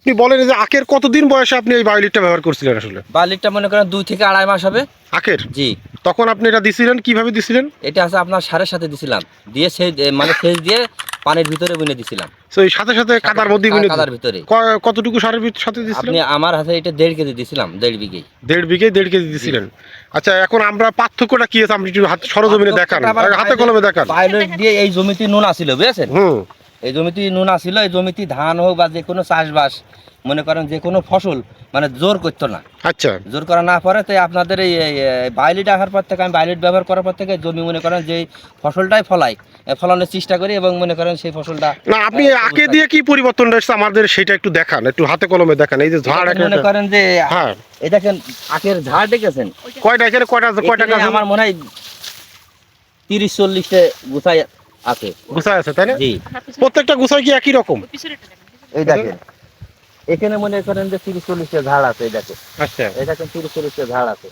আপনি বলেন যে আখের কতদিন বয়সে আপনি এই বায়োলিটটা ব্যবহার করছিলেন আসলে? বালিরটা মনে করেন দুই থেকে আড়াই মাস হবে। আখের? জি। তখন আপনি এটা দিছিলেন কীভাবে দিছিলেন? এটা আছে আপনার সারের সাথে দিছিলাম। দিয়ে এ, মানে সেচ দিয়ে পানির ভিতরে বুনে দিছিলাম। তো এই সাথে সাথে কাদার মধ্যে বুনে কাদার ভিতরে। কতটুকু সারের সাথে দিছিলেন? আপনি আমার হাতে এটা দেড় কেজি দিছিলাম দেড় বিঘে দেড় বিঘে দেড় কেজি দিছিলেন। আচ্ছা এখন আমরা পার্থক্যটা কি আছে? আপনি একটু হাত সরজমিনে দেখান। হাতে কলমে দেখান। পাইলট দিয়ে এই জমিতে নুন আছিল বুঝেছেন? হুম। এই জমিতে নুন ছিল এই জমিতে ধান হোক বা যে কোনো চাষবাস মনে করেন যে কোনো ফসল মানে জোর করতো না। আচ্ছা। জোর করা না পরে তাই আপনাদের এই বায়োলিট আসার পর থেকে আমি বায়োলিট ব্যবহার করার পর থেকে জমি মনে করেন যে ফসলটাই ফলাই ফলানোর চেষ্টা করি এবং মনে করেন সেই ফসলটা না আপনি আকে দিয়ে কি পরিবর্তন এসেছে আমাদের সেটা একটু দেখান একটু হাতে কলমে দেখান এই যে ঝাড় মনে করেন যে হ্যাঁ। এই দেখেন আখের ঝাড় দেখেছেন? কয়টা এখানে কয়টা কয়টা আমার মনে হয় তিরিশ চল্লিশটা গুছাই আছে। গুছায় আছে তাই না? জি। প্রত্যেকটা গুছায় কি একই রকম? এই দেখেন। এখানে মনে করেন যে তিরিশ চল্লিশটা ঝাড় আছে এই দেখেন। আচ্ছা। এই দেখেন তিরিশ চল্লিশটা ঝাড় আছে।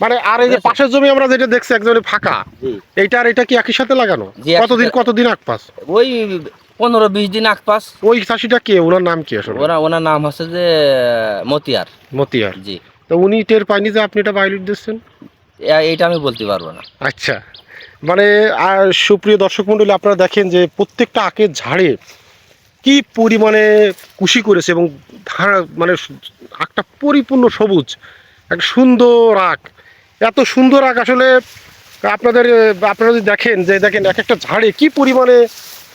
মানে আর এই যে পাশের জমি আমরা যেটা দেখছি একজনের ফাঁকা এইটা আর এটা কি একই সাথে লাগানো? কতদিন কতদিন আগ পাস? ওই পনেরো বিশ দিন আগ পাস। ওই চাষিটা কে? ওনার নাম কি আসলে? ওরা ওনার নাম হচ্ছে যে মতিয়ার। মতিয়ার। জি। তো উনি টের পায়নি যে আপনি এটা বায়োলিট দিচ্ছেন? এ- এইটা আমি বলতে পারব না। আচ্ছা। মানে আর সুপ্রিয় দর্শক মণ্ডলী আপনারা দেখেন যে প্রত্যেকটা আখের ঝাড়ে কি পরিমাণে কুশি করেছে এবং মানে আখটা পরিপূর্ণ সবুজ, এক সুন্দর আখ। এত সুন্দর আখ আসলে আপনাদের, আপনারা যদি দেখেন যে, দেখেন এক একটা ঝাড়ে কি পরিমাণে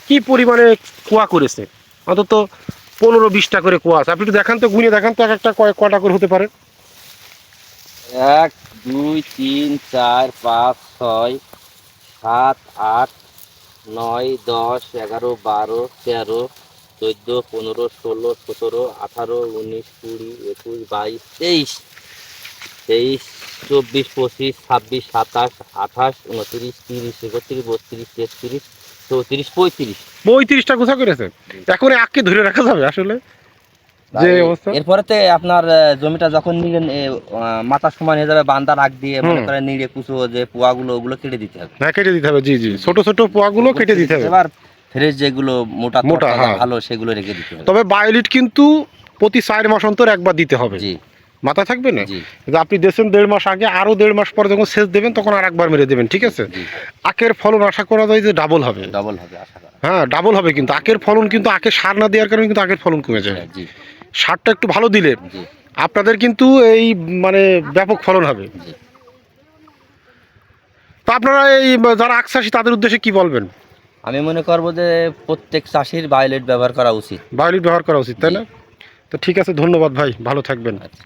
কি পরিমাণে কুয়া করেছে। অন্তত পনেরো বিশটা করে কুয়া আছে। আপনি একটু দেখান তো, গুনে দেখান তো, এক একটা কয় কটা করে হতে পারে। এক, দুই, তিন, চার, পাঁচ, ছয় সাত আট নয় দশ এগারো বারো তেরো চোদ্দ পনেরো ষোলো সতেরো আঠারো উনিশ কুড়ি একুশ বাইশ তেইশ। তেইশ চব্বিশ পঁচিশ ছাব্বিশ সাতাশ আঠাশ উনত্রিশ তিরিশ একত্রিশ বত্রিশ তেত্রিশ চৌত্রিশ পঁয়ত্রিশ। পঁয়ত্রিশটা গোছা করেছে। এখন আখকে ধরে রাখা যাবে আসলে? যে অবস্থা? এরপরে আপনার জমিটা যখন নিলেন মাথা সমান হয়ে যাবে বান্দা রাখ দিয়ে মনে। করেন নিড়ে কুচো যে পোয়াগুলো ওগুলো কেটে দিতে হবে। হ্যাঁ কেটে দিতে হবে জি জি। ছোট ছোট পোয়াগুলো কেটে দিতে হবে। এবার ফ্রেশ যেগুলো মোটা মোটা, হ্যাঁ। ভালো সেগুলো রেখে দিতে হবে। তবে বায়োলিট কিন্তু প্রতি চার মাস অন্তর একবার দিতে হবে। জি। মাথা থাকবে না? যে আপনি দেশেন দেড় মাস আগে আরও দেড় মাস পরে যখন সেচ দেবেন তখন আর একবার মেরে দেবেন ঠিক আছে? আখের ফলন আশা করা যায় যে ডাবল হবে। ডবল হবে আশা করা হ্যাঁ ডাবল হবে কিন্তু। আখের ফলন কিন্তু আখের সার না দেওয়ার কারণে কিন্তু আখের ফলন কমে যায়। জি। সারটা একটু ভালো দিলে আপনাদের কিন্তু এই মানে ব্যাপক ফলন হবে। তো আপনারা এই যারা আখ চাষি তাদের উদ্দেশ্যে কি বলবেন? আমি মনে করব যে প্রত্যেক চাষির বায়োলেট ব্যবহার করা উচিত। বায়োলেট ব্যবহার করা উচিত তাই না? তো ঠিক আছে ধন্যবাদ ভাই ভালো থাকবেন। আচ্ছা।